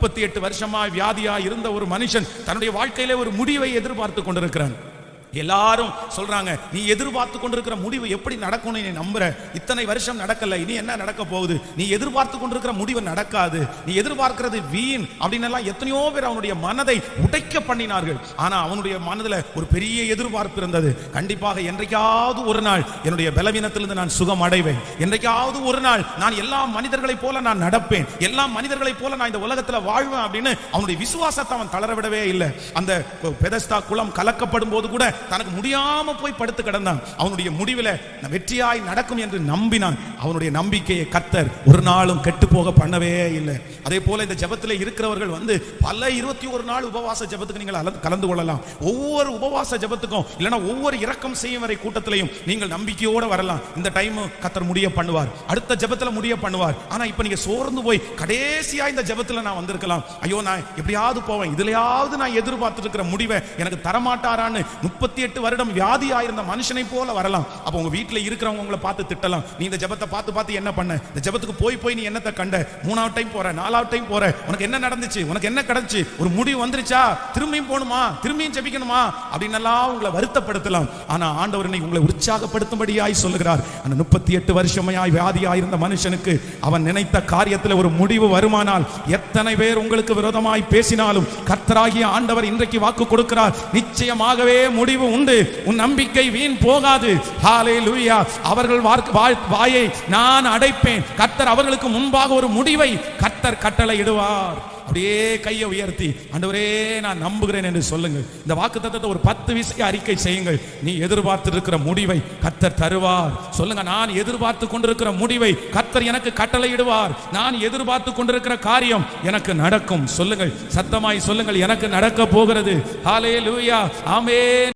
முப்பத்தி எட்டு வருஷமா வியாதியா இருந்த ஒரு மனுஷன் தன்னுடைய வாழ்க்கையிலே ஒரு முடிவை எதிர்பார்த்து கொண்டிருக்கிறான். எல்லாரும் சொல்றாங்க நீ எதிர்பார்த்து கொண்டிருக்கிற முடிவு எப்படி நடக்கும்னு நீ நம்புற? இத்தனை வருஷம் நடக்கல இனி என்ன நடக்க போகுது? நீ எதிர்பார்த்து கொண்டிருக்கிற முடிவு நடக்காது. நீ எதிர்பார்க்கிறது வீண் அப்படின்னு எல்லாம் எத்தனையோ பேர் அவனுடைய மனதை உடைக்க பண்ணினார்கள். ஆனா அவனுடைய மனதுல ஒரு பெரிய எதிர்பார்ப்பு இருந்தது. கண்டிப்பாக என்றைக்காவது ஒரு நாள் என்னுடைய பலவீனத்திலிருந்து நான் சுகம் அடைவேன். என்றைக்காவது ஒரு நாள் நான் எல்லா மனிதர்களைப் போல நான் நடப்பேன். எல்லா மனிதர்களைப் போல நான் இந்த உலகத்துல வாழ்வேன் அப்படின்னு அவனுடைய விசுவாசத்தை அவன் தளரவிடவே இல்லை. அந்த பெதஸ்தா குளம் கலக்கப்படும் போது கூட தனக்கு முடியாம போய் படுத்து கிடந்தான். அவனுடைய முடிவில் வெற்றியாய் நடக்கும் என்று நம்பினான். அவனுடைய நம்பிக்கையை கத்தர் ஒரு நாளும் கெட்டு போக பண்ணவே இல்லை. அதே போல இந்த ஜபத்தில் இருக்கிறவர்கள் வந்து பல இருபத்தி ஒரு நாள் உபவாச ஜெபத்துக்கு நீங்கள் கலந்து கொள்ளலாம். ஒவ்வொரு உபவாச ஜெபத்துக்கும் இல்லைன்னா ஒவ்வொரு இரக்கம் செய்யும் வரை கூட்டத்திலையும் நீங்கள் நம்பிக்கையோட வரலாம். இந்த டைம் கத்தர் முடிய பண்ணுவார். அடுத்த ஜபத்தில் முடிய பண்ணுவார். ஆனா இப்ப நீங்க சோர்ந்து போய் கடைசியா இந்த ஜபத்தில் நான் வந்திருக்கலாம். ஐயோ நான் எப்படியாவது போவேன். இதுலையாவது நான் எதிர்பார்த்துட்டு இருக்கிற முடிவை எனக்கு தரமாட்டாரான்னு முப்பத்தி எட்டு வருடம் வியாதியா இருந்த மனுஷனை போல வரலாம். அப்போ உங்க வீட்டில் இருக்கிறவங்க உங்களை பார்த்து திட்டலாம். நீ இந்த ஜெபத்தை பார்த்து பார்த்து என்ன பண்ண? இந்த ஜெபத்துக்கு போய் போய் நீ என்னத்தை கண்ட? மூணாவது டைம் போற நாலாவது டைம் போற. உனக்கு என்ன நடந்துச்சு? உனக்கு என்ன கிடைச்சு? ஒரு முடிவு வந்துருச்சா? திரும்பியும் போகணுமா? திரும்பியும் ஜெபிக்கணுமா? அப்படின்னு எல்லாம் உங்களை வருத்தப்படுத்தலாம். ஆனா ஆண்டவர் இன்னைக்கு உங்களை உற்சாகப்படுத்தும்படியாய் சொல்லுகிறார். அந்த முப்பத்தி எட்டு வருஷமையாய் வியாதியாய் இருந்த மனுஷனுக்கு அவன் நினைத்த காரியத்தில் ஒரு முடிவு வருமானால் எத்தனை பேர் உங்களுக்கு விரோதமாய் பேசினாலும் கர்த்தராகிய ஆண்டவர் இன்றைக்கு வாக்கு கொடுக்கிறார். நிச்சயமாகவே முடிவு உண்டு. உன் நம்பிக்கை வீண் போகாது. ஹalleluya அவர்கள் வார்க்- வாயை நான் அடைப்பேன். கர்த்தர் அவர்களுக்கு முன்பாக ஒரு முடிவை கர்த்தர் கட்டளை இடுவார் அப்படியே கையை உயர்த்தி ஆண்டவரே நான் நம்புகிறேன் என்று சொல்லுங்கள். இந்த வாக்கு ஒரு பத்து விசை அறிக்கை செய்யுங்கள். நீ எதிர்பார்த்து இருக்கிற முடிவை கத்தர் தருவார். சொல்லுங்க நான் எதிர்பார்த்து கொண்டிருக்கிற முடிவை கத்தர் எனக்கு கட்டளையிடுவார். நான் எதிர்பார்த்து கொண்டிருக்கிற காரியம் எனக்கு நடக்கும். சொல்லுங்கள் சத்தமாய் சொல்லுங்கள் எனக்கு நடக்க போகிறது. ஆலே லூயா ஆமே